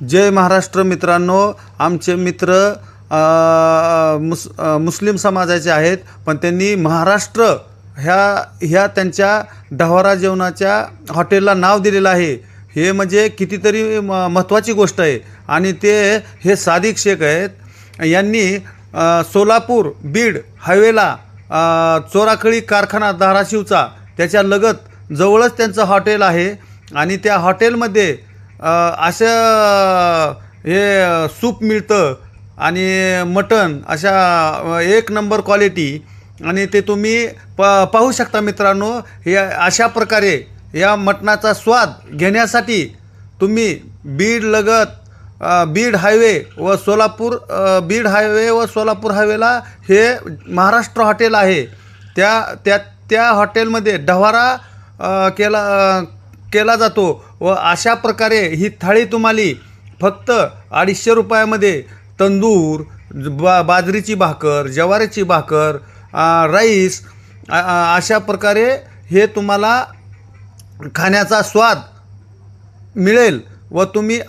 जय महाराष्ट्र मित्रांनो. आमचे मित्र मुस मुस्लिम समाजाचे आहेत पण त्यांनी महाराष्ट्र ह्या ह्या त्यांच्या डव्हारा जेवणाच्या हॉटेलला नाव दिलेलं आहे. हे म्हणजे कितीतरी म महत्त्वाची गोष्ट आहे. आणि ते हे सादिक शेख आहेत. यांनी सोलापूर बीड हायवेला चोराखळी कारखाना धाराशिवचा त्याच्या लगत जवळच त्यांचं हॉटेल आहे. आणि त्या हॉटेलमध्ये असं हे सूप मिळतं आणि मटण अशा एक नंबर क्वालिटी. आणि ते तुम्ही प पाहू शकता मित्रांनो हे अशा प्रकारे या मटणाचा स्वाद घेण्यासाठी तुम्ही बीड लगत बीड हायवे व सोलापूर बीड हायवे व सोलापूर हायवेला हे महाराष्ट्र हॉटेल आहे. त्या त्या त्या हॉटेलमध्ये डव्हारा केला केला जातो व अशा प्रकारे ही थाळी तुम्हाला फक्त अडीचशे रुपयामध्ये तंदूर बा बाजरीची भाकर ज्वारीची भाकर राईस अशा प्रकारे हे तुम्हाला खाण्याचा स्वाद मिळेल व तुम्ही